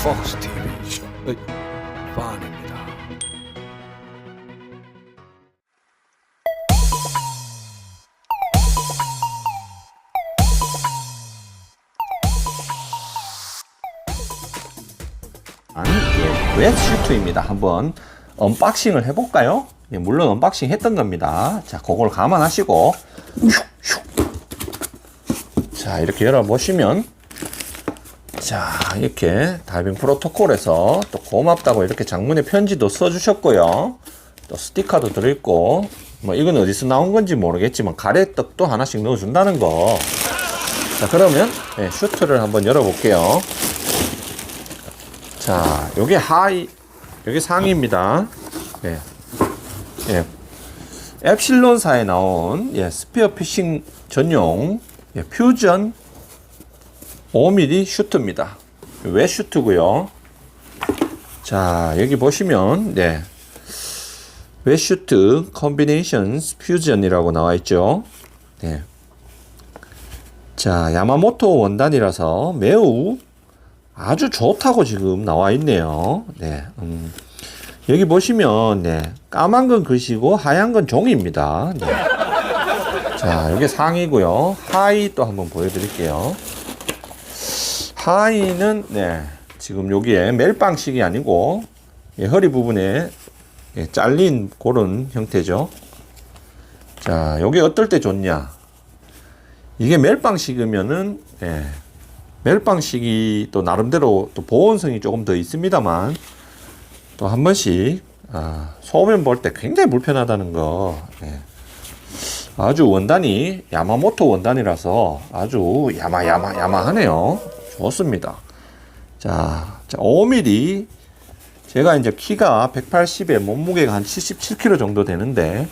Fox TV 반입니다. 아니, 예, 웹 슈트입니다. 한번 언박싱을 해볼까요? 예, 물론 언박싱 했던 겁니다. 자, 그걸 감안하시고. 자, 이렇게 열어보시면, 자, 이렇게 다이빙 프로토콜에서 또 고맙다고 이렇게 장문의 편지도 써주셨고요. 또 스티커도 들어있고, 뭐, 이건 어디서 나온 건지 모르겠지만, 가래떡도 하나씩 넣어준다는 거. 자, 그러면, 예, 슈트를 한번 열어볼게요. 자, 요게 하이, 요게 상의입니다. 예. 예. 엡실론사에 나온, 예, 스피어 피싱 전용, 예, 퓨전 5mm 슈트입니다. 외 슈트고요 자, 여기 보시면, 네. 외 슈트 컨비네이션 퓨전이라고 나와 있죠. 네. 자, 야마모토 원단이라서 매우 아주 좋다고 지금 나와 있네요. 네. 음. 여기 보시면, 네. 까만 건 글씨고 하얀 건 종이입니다. 네. 자, 여기 상이고요. 하의 또 한번 보여드릴게요. 하의는, 네. 지금 여기에 멜빵식이 아니고, 예, 허리 부분에 예, 잘린 그런 형태죠. 자, 여기 어떨 때 좋냐? 이게 멜빵식이면은, 예, 멜빵식이 또 나름대로 또 보온성이 조금 더 있습니다만 또 한 번씩 아, 소면 볼 때 굉장히 불편하다는 거 예. 아주 원단이 야마모토 원단이라서 아주 야마야마 야마하네요 좋습니다 자, 자 5mm 제가 이제 키가 180에 몸무게가 한 77kg 정도 되는데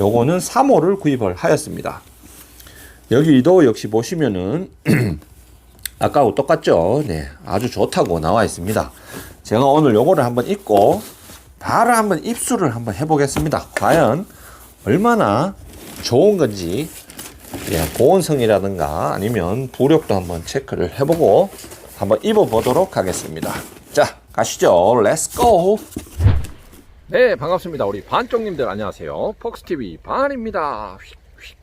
요거는 3호를 구입을 하였습니다 여기도 역시 보시면은 아까하고 똑같죠? 네. 아주 좋다고 나와 있습니다. 제가 오늘 요거를 한번 입고 바로 한번 입수를 한번 해보겠습니다. 과연 얼마나 좋은 건지 예, 보온성이라든가 아니면 부력도 한번 체크를 해보고 한번 입어보도록 하겠습니다. 자, 가시죠. 렛츠고! 네, 반갑습니다. 우리 반쪽님들 안녕하세요. 폭스TV 반입니다. 휙, 휙.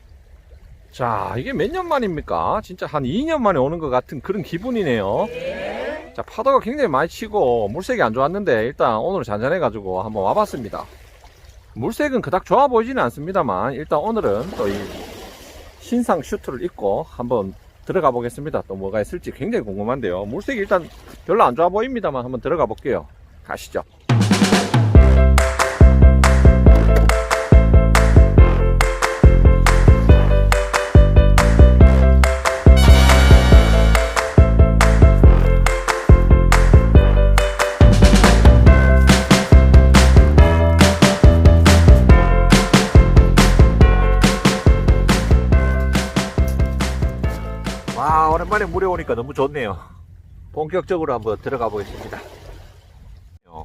자, 이게 몇 년 만입니까? 진짜 한 2년 만에 오는 것 같은 그런 기분이네요. 자, 파도가 굉장히 많이 치고 물색이 안 좋았는데 일단 오늘 잔잔해가지고 한번 와봤습니다. 물색은 그닥 좋아 보이지는 않습니다만 일단 오늘은 또 이 신상 슈트를 입고 한번 들어가 보겠습니다. 또 뭐가 있을지 굉장히 궁금한데요. 물색이 일단 별로 안 좋아 보입니다만 한번 들어가 볼게요. 가시죠. 물에 오니까 너무 좋네요 본격적으로 한번 들어가 보겠습니다 어,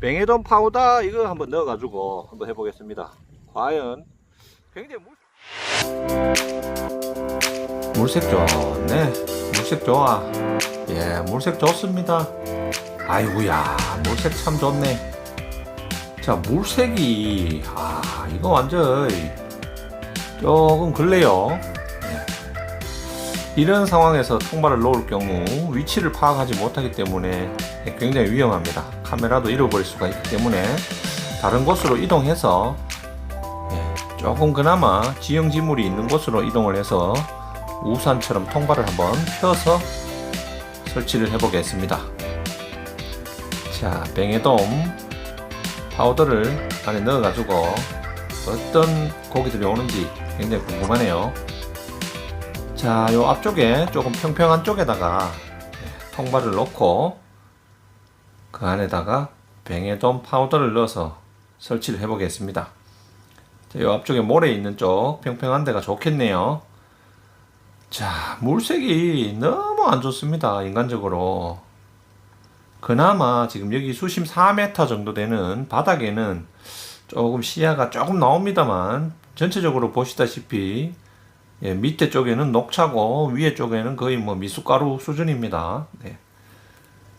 뱅에돈 파우더 이거 한번 넣어 가지고 한번 해보겠습니다 과연 굉장히 물... 물색 좋네. 물색 좋아. 예, 물색 좋습니다. 아이고야, 물색 참 좋네. 자, 물색이, 아, 이거 완전 조금 글래요. 예. 이런 상황에서 통발을 놓을 경우 위치를 파악하지 못하기 때문에 굉장히 위험합니다. 카메라도 잃어버릴 수가 있기 때문에 다른 곳으로 이동해서 예, 조금 그나마 지형지물이 있는 곳으로 이동을 해서 우산처럼 통발을 한번 펴서 설치를 해보겠습니다. 자, 뱅에돔 파우더를 안에 넣어가지고 어떤 고기들이 오는지 굉장히 궁금하네요. 자, 요 앞쪽에 조금 평평한 쪽에다가 네, 통발을 넣고 그 안에다가 뱅에돔 파우더를 넣어서 설치를 해 보겠습니다. 자, 요 앞쪽에 모래 있는 쪽 평평한 데가 좋겠네요. 자, 물색이 너무 안 좋습니다. 인간적으로. 그나마 지금 여기 수심 4m 정도 되는 바닥에는 조금 시야가 조금 나옵니다만 전체적으로 보시다시피 예, 밑에 쪽에는 녹차고 위에 쪽에는 거의 뭐 미숫가루 수준입니다. 네.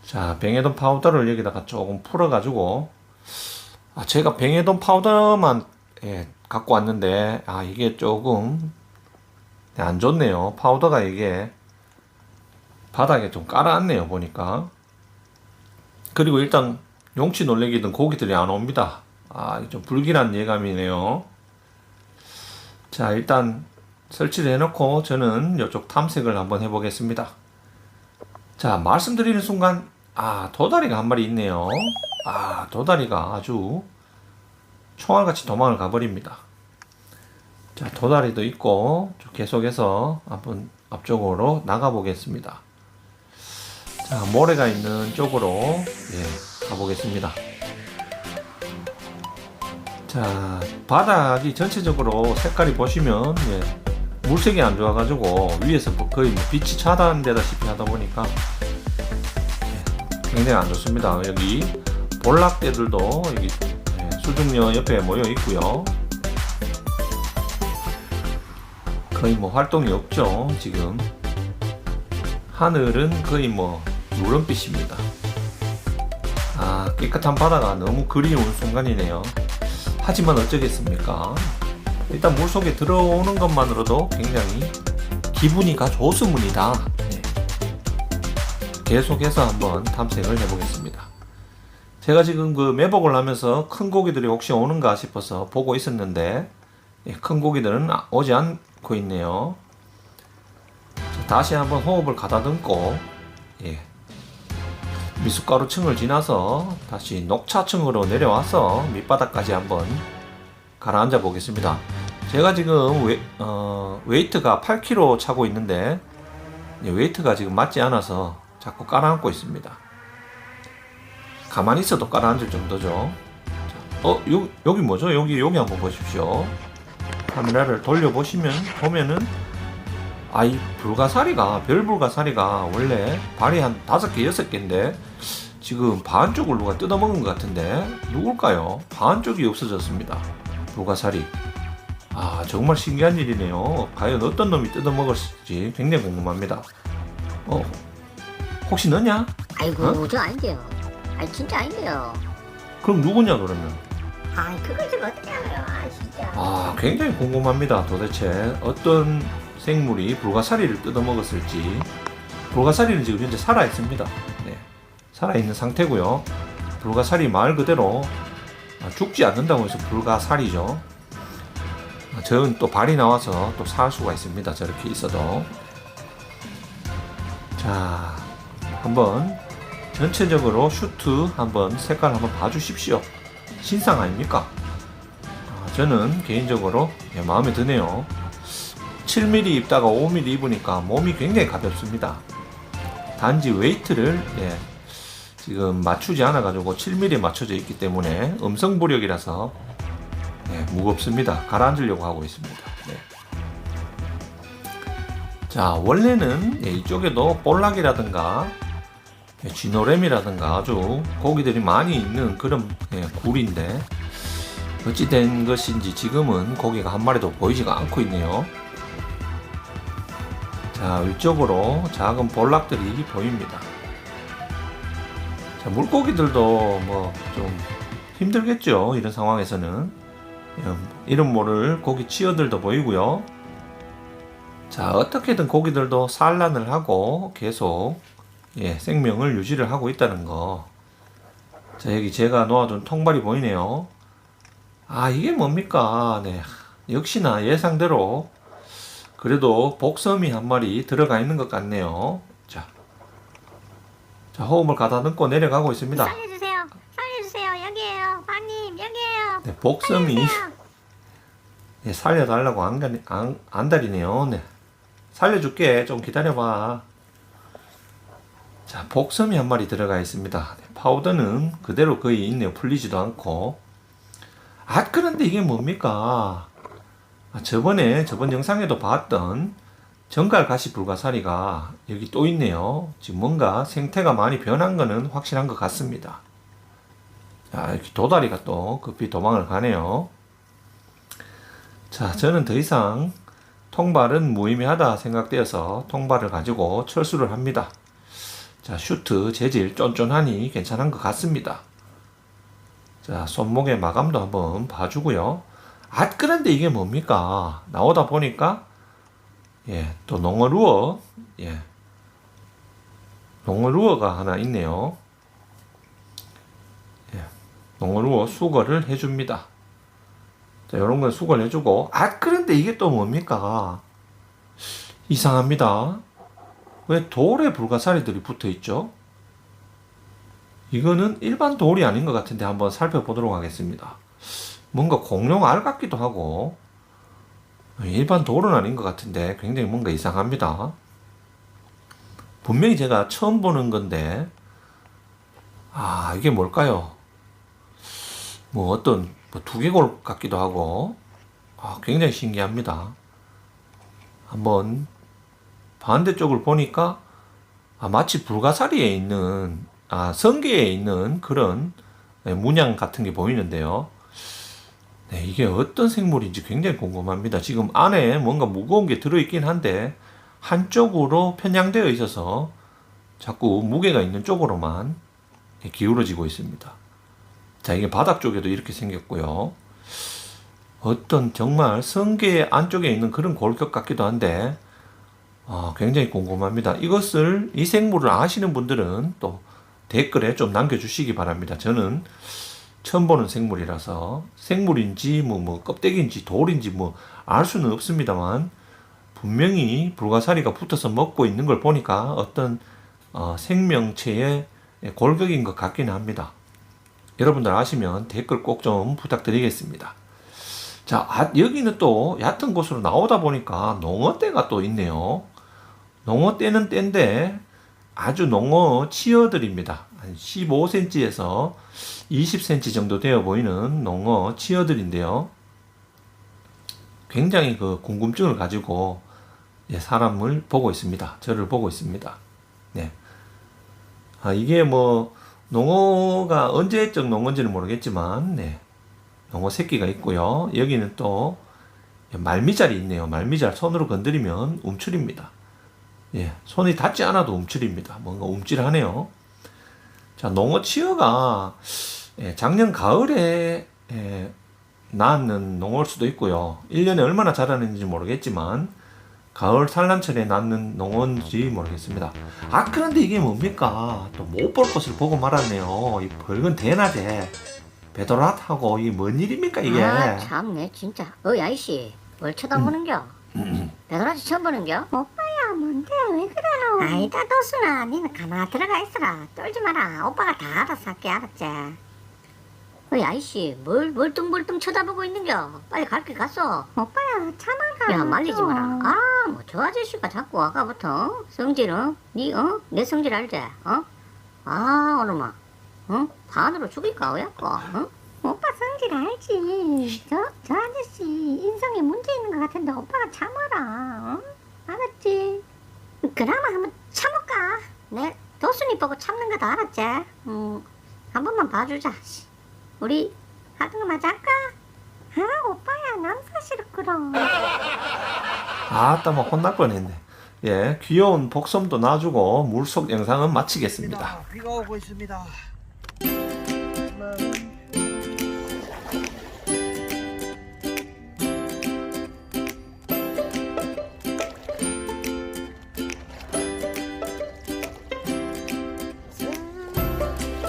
자, 뱅에돈 파우더를 여기다가 조금 풀어가지고, 아, 제가 뱅에돈 파우더만, 예, 갖고 왔는데, 아, 이게 조금, 네, 안 좋네요. 파우더가 이게, 바닥에 좀 깔아놨네요, 보니까. 그리고 일단, 용치 놀래기든 고기들이 안 옵니다. 아, 좀 불길한 예감이네요. 자, 일단, 설치를 해놓고, 저는 이쪽 탐색을 한번 해보겠습니다. 자, 말씀드리는 순간, 아, 도다리가 한 마리 있네요. 아, 도다리가 아주 총알같이 도망을 가버립니다. 자, 도다리도 있고, 저 계속해서 한번 앞쪽으로 나가보겠습니다. 자, 모래가 있는 쪽으로, 예, 가보겠습니다. 자, 바닥이 전체적으로 색깔이 보시면, 예, 물색이 안 좋아가지고, 위에서 뭐 거의 뭐 빛이 차단되다시피 하다 보니까, 굉장히 안 좋습니다. 여기 볼락대들도 여기 예, 수중녀 옆에 모여 있고요. 거의 뭐 활동이 없죠. 지금 하늘은 거의 뭐 누런빛입니다. 아 깨끗한 바다가 너무 그리운 순간이네요. 하지만 어쩌겠습니까? 일단 물속에 들어오는 것만으로도 굉장히 기분이 가 좋습니다. 네. 계속해서 한번 탐색을 해보겠습니다. 제가 지금 그 매복을 하면서 큰 고기들이 혹시 오는가 싶어서 보고 있었는데 예, 큰 고기들은 아- 오지 않고 있네요. 자, 다시 한번 호흡을 가다듬고 예, 미숫가루층을 지나서 다시 녹차층으로 내려와서 밑바닥까지 한번 가라앉아 보겠습니다. 제가 지금 웨, 어, 웨이트가 8kg 차고 있는데 예, 웨이트가 지금 맞지 않아서 자꾸 깔아앉고 있습니다. 가만히 있어도 깔아앉을 정도죠. 자, 어, 요, 여기 뭐죠? 여기, 여기 한번 보십시오. 카메라를 돌려보시면, 보면은, 아, 이 불가사리가, 별 불가사리가 원래 발이 한 다섯 개, 여섯 개인데, 지금 반 쪽을 누가 뜯어먹은 것 같은데, 누굴까요? 반 쪽이 없어졌습니다. 불가사리. 아, 정말 신기한 일이네요. 과연 어떤 놈이 뜯어먹었을지 굉장히 궁금합니다. 어, 혹시 너냐? 아이고 저 아닌데요. 아니 진짜 아닌데요. 그럼 누구냐 그러면? 아 그걸 좀 어떻게 알아요? 아 진짜. 아 굉장히 궁금합니다. 도대체 어떤 생물이 불가사리를 뜯어먹었을지. 불가사리는 지금 현재 살아 있습니다. 네, 살아 있는 상태고요. 불가사리 말 그대로 아, 죽지 않는다고 해서 불가사리죠. 아, 저는 또 발이 나와서 또 살 수가 있습니다. 저렇게 있어도. 자, 한번 전체적으로 슈트 한번 색깔 한번 봐주십시오. 신상 아닙니까? 아, 저는 개인적으로 예, 마음에 드네요. 7mm 입다가 5mm 입으니까 몸이 굉장히 가볍습니다. 단지 웨이트를 예, 지금 맞추지 않아 가지고 7mm 맞춰져 있기 때문에 음성 부력이라서 예, 무겁습니다. 가라앉으려고 하고 있습니다. 네. 자 원래는 예, 이쪽에도 볼락이라든가 예, 쥐노래미라든가 아주 고기들이 많이 있는 그런 예, 굴인데 어찌 된 것인지 지금은 고기가 한 마리도 보이지가 않고 있네요. 자 위쪽으로 작은 볼락들이 보입니다. 자 물고기들도 뭐 좀 힘들겠죠 이런 상황에서는 예, 이름 모를 고기 치어들도 보이고요. 자 어떻게든 고기들도 산란을 하고 계속 예, 생명을 유지를 하고 있다는 거. 자, 여기 제가 놓아둔 통발이 보이네요. 아, 이게 뭡니까? 네. 역시나 예상대로 그래도 복섬이 한 마리 들어가 있는 것 같네요. 자. 자, 호흡을 가다듬고 내려가고 있습니다. 살려주세요. 살려주세요. 여기에요. 반님 여기에요. 네, 복섬이 살려주세요. 예, 살려달라고 안, 안, 안달이네요. 네. 살려줄게. 좀 기다려봐. 자, 복섬이 한 마리 들어가 있습니다. 네, 파우더는 그대로 거의 있네요. 풀리지도 않고. 아, 그런데 이게 뭡니까? 아, 저번에, 저번 영상에도 봤던 정갈 가시 불가사리가 여기 또 있네요. 지금 뭔가 생태가 많이 변한 거는 확실한 것 같습니다. 자, 이렇게 도다리가 또 급히 도망을 가네요. 자, 저는 더 이상 통발은 무의미하다 생각되어서 통발을 가지고 철수를 합니다. 자, 슈트 재질 쫀쫀하니 괜찮은 것 같습니다. 자, 손목의 마감도 한번 봐주고요. 아, 그런데 이게 뭡니까? 나오다 보니까, 예, 또 농어루어, 예, 농어루어가 하나 있네요. 예, 농어루어 수거를 해줍니다. 자, 요런 건 수거를 해주고, 아, 그런데 이게 또 뭡니까? 이상합니다. 왜 돌에 불가사리들이 붙어 있죠? 이거는 일반 돌이 아닌 것 같은데 한번 살펴보도록 하겠습니다. 뭔가 공룡 알 같기도 하고, 일반 돌은 아닌 것 같은데 굉장히 뭔가 이상합니다. 분명히 제가 처음 보는 건데, 아, 이게 뭘까요? 뭐 어떤 뭐 두개골 같기도 하고, 아, 굉장히 신기합니다. 한번 반대쪽을 보니까 아, 마치 불가사리에 있는 아, 성게에 있는 그런 네, 문양 같은 게 보이는데요. 네, 이게 어떤 생물인지 굉장히 궁금합니다. 지금 안에 뭔가 무거운 게 들어있긴 한데 한쪽으로 편향되어 있어서 자꾸 무게가 있는 쪽으로만 기울어지고 있습니다. 자, 이게 바닥 쪽에도 이렇게 생겼고요. 어떤 정말 성게 안쪽에 있는 그런 골격 같기도 한데 아, 굉장히 궁금합니다. 이것을 이 생물을 아시는 분들은 또 댓글에 좀 남겨주시기 바랍니다. 저는 처음 보는 생물이라서 생물인지 뭐, 뭐 껍데기인지 돌인지 뭐 알 수는 없습니다만 분명히 불가사리가 붙어서 먹고 있는 걸 보니까 어떤 어, 생명체의 골격인 것 같기는 합니다. 여러분들 아시면 댓글 꼭 좀 부탁드리겠습니다. 자, 아, 여기는 또 얕은 곳으로 나오다 보니까 농어대가 또 있네요. 농어대는 때인데 아주 농어 치어들입니다. 한 15cm에서 20cm 정도 되어 보이는 농어 치어들인데요. 굉장히 그 궁금증을 가지고 예, 사람을 보고 있습니다. 저를 보고 있습니다. 네. 아, 이게 뭐 농어가 언제적 농어인지는 모르겠지만 네. 농어 새끼가 있고요. 여기는 또 말미잘이 있네요. 말미잘 손으로 건드리면 움츠립니다. 예, 손이 닿지 않아도 움츠립니다. 뭔가 움찔하네요. 자, 농어 치어가 예, 작년 가을에 예, 낳는 농어일 수도 있고요. 1년에 얼마나 자라는지 모르겠지만 가을 산란철에 낳는 농어인지 모르겠습니다. 아 그런데 이게 뭡니까? 또 못 볼 것을 보고 말았네요. 이 붉은 대낮에 베도랏하고 이게 뭔 일입니까 이게? 아 참네 진짜 어이 아이씨 뭘 쳐다보는겨 배도라지 처음 보는겨? 오빠야 뭔데 왜 그러노 아니다 도순아 니는 가만 들어가 있어라 떨지 마라 오빠가 다 알아서 할게 알았지 어이 아이씨 뭘 멀뚱멀뚱 쳐다보고 있는겨 빨리 갈 길 갔어 오빠야 참아라 야 말리지 마라 아 뭐 저 아저씨가 자꾸 아까부터 성질은 니어? 내 성질 알지? 어? 아 오늘마 어? 반으로 죽일까 어야고 어? 오빠 성질 알지. 저, 저 아저씨 인성에 문제 있는 것 같은데 오빠가 참아라. 어? 알았지? 그나마 한번 참을까? 내 도순이 보고 참는 거도 알았지? 음, 한 번만 봐주자. 씨. 우리 하던 거 맞아 할까? 아, 오빠야, 난 사실 그럼. 아따 뭐 혼날 뻔했네. 예, 귀여운 복섬도 놔주고 물속 영상은 마치겠습니다. 비가 오고 있습니다.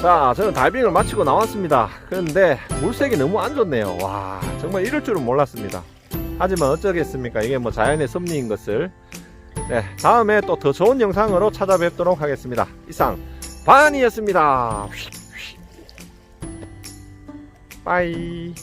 자, 저는 다이빙을 마치고 나왔습니다. 그런데 물색이 너무 안 좋네요. 와, 정말 이럴 줄은 몰랐습니다. 하지만 어쩌겠습니까? 이게 뭐 자연의 섭리인 것을. 네, 다음에 또 더 좋은 영상으로 찾아뵙도록 하겠습니다. 이상 반이었습니다. 빠이.